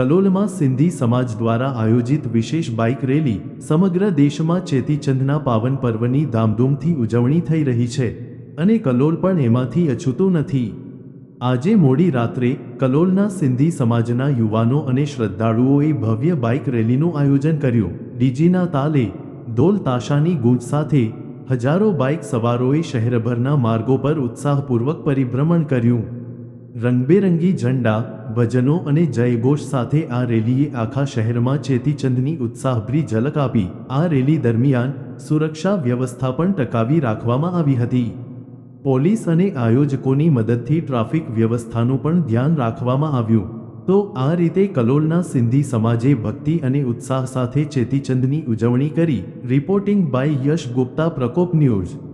કલોલમાં સિંધી સમાજ દ્વારા આયોજિત વિશેષ બાઇક રેલી સમગ્ર દેશમાં ચેતીચંદના પાવન પર્વની ધામધૂમથી ઉજવણી થઈ રહી છે અને કલોલ પણ એમાંથી અછૂતું નથી. આજે મોડી રાત્રે કલોલના સિંધી સમાજના યુવાનો અને શ્રદ્ધાળુઓએ ભવ્ય બાઇક રેલીનું આયોજન કર્યું. ડીજીના તાલે ઢોલ તાશાની ગૂંજ સાથે હજારો બાઇક સવારોએ શહેરભરના માર્ગો પર ઉત્સાહપૂર્વક પરિભ્રમણ કર્યું. રંગબેરંગી ઝંડા ભજનો અને જયઘોષ સાથે આ રેલીએ આખા શહેરમાં ચેતીચંદની ઉત્સાહભરી ઝલક આપી. આ રેલી દરમિયાન સુરક્ષા વ્યવસ્થા પણ ટકાવી રાખવામાં આવી હતી. પોલીસ અને આયોજકોની મદદથી ટ્રાફિક વ્યવસ્થાનું પણ ધ્યાન રાખવામાં આવ્યું. તો આ રીતે કલોલના સિંધી સમાજે ભક્તિ અને ઉત્સાહ સાથે ચેતીચંદની ઉજવણી કરી. Reporting by Yash Gupta, Prakop news.